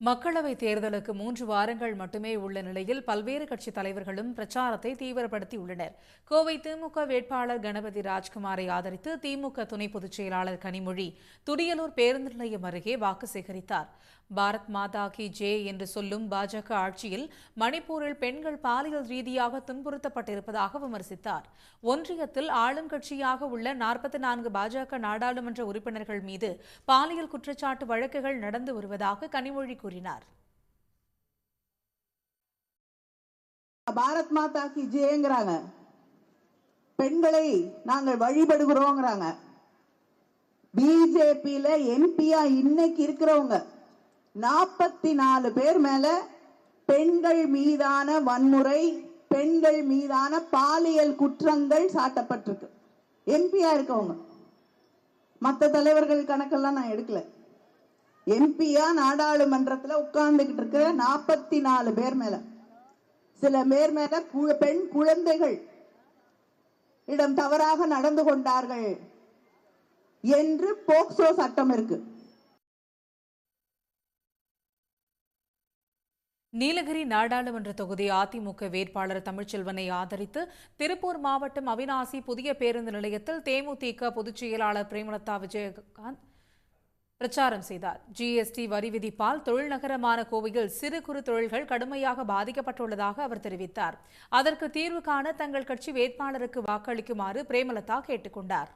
மக்களவை தேர்தலுக்கு மூன்று வாரங்கள் மட்டுமே உள்ள நிலையில் பல்வேறு கட்சி தலைவர்களும் பிரச்சாரத்தை தீவிரப்படுத்தியுள்ளனர். கோவை திமுக வேட்பாளர் கணபதி ராஜ்குமாரை ஆதரித்து திமுக துணை பொதுச் செயலாளர் கனிமொழி துடியலூர் பேருந்து நிலையம் அருகே வாக்கு சேகரித்தார். பாரத் மாதா கி ஜே என்று சொல்லும் பாஜக ஆட்சியில் மணிப்பூரில் பெண்கள் பாலியல் ரீதியாக துன்புறுத்தப்பட்டிருப்பதாக விமர்சித்தார். ஒன்றியத்தில் ஆளும் கட்சியாக உள்ள நாற்பத்தி நான்கு பாஜக நாடாளுமன்ற உறுப்பினர்கள் மீது பாலியல் குற்றச்சாட்டு வழக்குகள் நடந்து வருவதாக கனிமொழி கூறினார். பாரத் மாதா கி ஜேங்கிறாங்க பெண்களை நாங்கள் வழிபடுகிறோங்கிறாங்க. பிஜேபியில எம்பியா இன்னைக்கு இருக்கிறவங்க. நாற்பத்தி நாலு பேர் மேல பெண்கள் மீதான வன்முறை பெண்கள் மீதான பாலியல் குற்றங்கள் சாட்டப்பட்டிருக்கு. எம்பியா இருக்கவங்க. மற்ற தலைவர்கள் கணக்கெல்லாம் நான் எடுக்கல. எம்பியா நாடாளுமன்றத்துல உட்கார்ந்துகிட்டு இருக்கிற நாற்பத்தி நாலு பேர் மேல. சில பேர் மேல பெண் குழந்தைகள் இடம் தவறாக நடந்து கொண்டார்கள் என்று போக்சோ சட்டம் இருக்கு. நீலகிரி நாடாளுமன்ற தொகுதி அதிமுக வேட்பாளர் தமிழ்ச்செல்வனை ஆதரித்து திருப்பூர் மாவட்டம் அவினாசி புதிய பேருந்து நிலையத்தில் தேமுதிக பொதுச் செயலாளர் பிரேமலதா விஜயகாந்த் பிரச்சாரம் செய்தார். ஜிஎஸ்டி வரி விதிப்பால் தொழில் நகரமான கோவையில் சிறு குறு தொழில்கள் கடுமையாக பாதிக்கப்பட்டுள்ளதாக அவர் தெரிவித்தார். அதற்கு தீர்வு காண தங்கள் கட்சி வேட்பாளருக்கு வாக்களிக்குமாறு பிரேமலதா கேட்டுக்கொண்டார்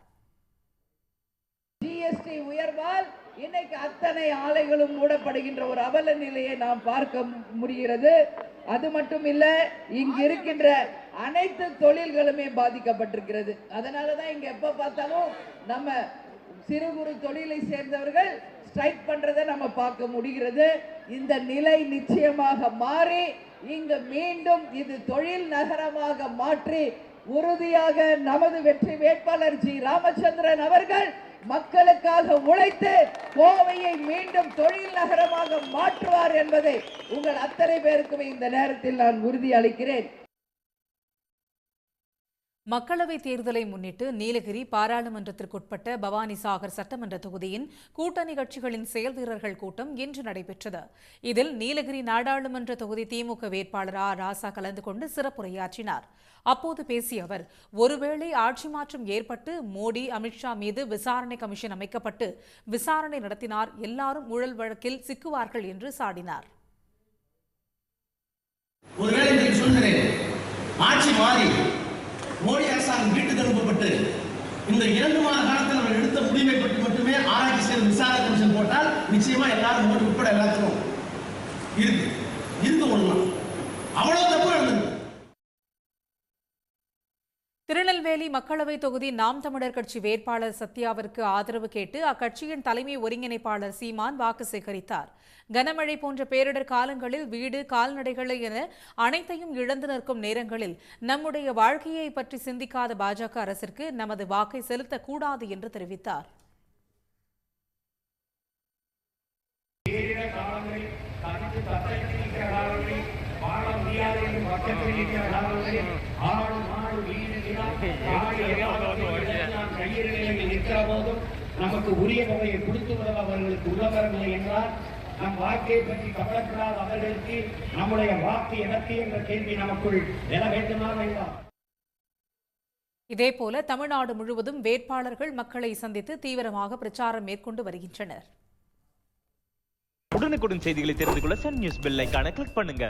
ஜிஎஸ்டி உயர்வால் இன்னைக்கு அத்தனை ஆலைகளும் மூடப்படுகின்ற ஒரு அவல நிலையை நாம் பார்க்க முடிகிறது. அது மட்டும் இல்ல இங்கு இருக்கின்ற அனைத்து தொழில்களுமே பாதிக்கப்பட்டிருக்கிறது. அதனாலதான் இங்க எப்ப பார்த்தாலும் நம்ம சிறு குறு தொழிலை சேர்ந்தவர்கள் ஸ்ட்ரைக் பண்றதை நம்ம பார்க்க முடிகிறது. இந்த நிலை நிச்சயமாக மாறி இங்கு மீண்டும் இது தொழில் நகரமாக மாற்றி உறுதியாக நமது வெற்றி வேட்பாளர் ஜி ராமச்சந்திரன் அவர்கள் மக்களுக்காக உழைத்து கோவையை மீண்டும் தொழில் நகரமாக மாற்றுவார் என்பதை உங்கள் அத்தனை பேருக்குமே இந்த நேரத்தில் நான் உறுதி அளிக்கிறேன். மக்களவைத் தேர்தலை முன்னிட்டு நீலகிரி பாராளுமன்றத்திற்குட்பட்ட பவானிசாகர் சட்டமன்ற தொகுதியின் கூட்டணி கட்சிகளின் செயல் வீரர்கள் கூட்டம் இன்று நடைபெற்றது. இதில் நீலகிரி நாடாளுமன்ற தொகுதி திமுக வேட்பாளர் ஆ. ராசா கலந்து கொண்டு சிறப்புரையாற்றினார். அப்போது பேசிய அவர் ஒருவேளை ஆட்சி மாற்றம் ஏற்பட்டு மோடி அமித்ஷா மீது விசாரணை கமிஷன் அமைக்கப்பட்டு விசாரணை நடத்தினார் எல்லாரும் ஊழல் வழக்கில் சிக்குவார்கள் என்று சாடினார். ஆட்சி மாறி வீட்டுக்கு இந்த இரண்டு மாத காலத்தில் அவர் எடுத்த முடிவை பற்றி மட்டுமே ஆராய்ச்சி செய்து விசாரணை கமிஷன் போட்டால் நிச்சயமா எல்லாரும் மோடி உட்பட எல்லாத்துக்கும் இருக்கு. இருக்கு ஒண்ணுதான். அவ்வளவு தப்பு நடந்தது திருநெல்வேலி மக்களவை தொகுதி நாம் தமிழர் கட்சி வேட்பாளர் சத்யாவிற்கு ஆதரவு கேட்டு அக்கட்சியின் தலைமை ஒருங்கிணைப்பாளர் சீமான் வாக்கு சேகரித்தார். கனமழை போன்ற பேரிடர் காலங்களில் வீடு கால்நடைகளை என அனைத்தையும் இழந்து நிற்கும் நேரங்களில் நம்முடைய வாழ்க்கையை பற்றி சிந்திக்காத பாஜக அரசிற்கு நமது வாக்கை செலுத்தக்கூடாது என்று தெரிவித்தார். ஆளும் தனித்து நிலையில் நிற்கிற போதும் நமக்கு உரிய தொகையை கொடுத்து விட அவர்களுக்கு உதவவில்லை என்றால் நம் வாக்கை பற்றி கவலைப்படாத அவர்களுக்கு நம்முடைய வாக்கு எதற்கு என்ற கேள்வி நமக்குள் எழ வேண்டுமா வேண்டாம் இதேபோல தமிழ்நாடு முழுவதும் வேட்பாளர்கள் மக்களை சந்தித்து தீவிரமாக பிரச்சாரம் மேற்கொண்டு வருகின்றனர். உடனுக்குடன் செய்திகளை தெரிந்து கொள்ள சன் நியூஸ் பெல் ஐகானை கிளிக் பண்ணுங்க.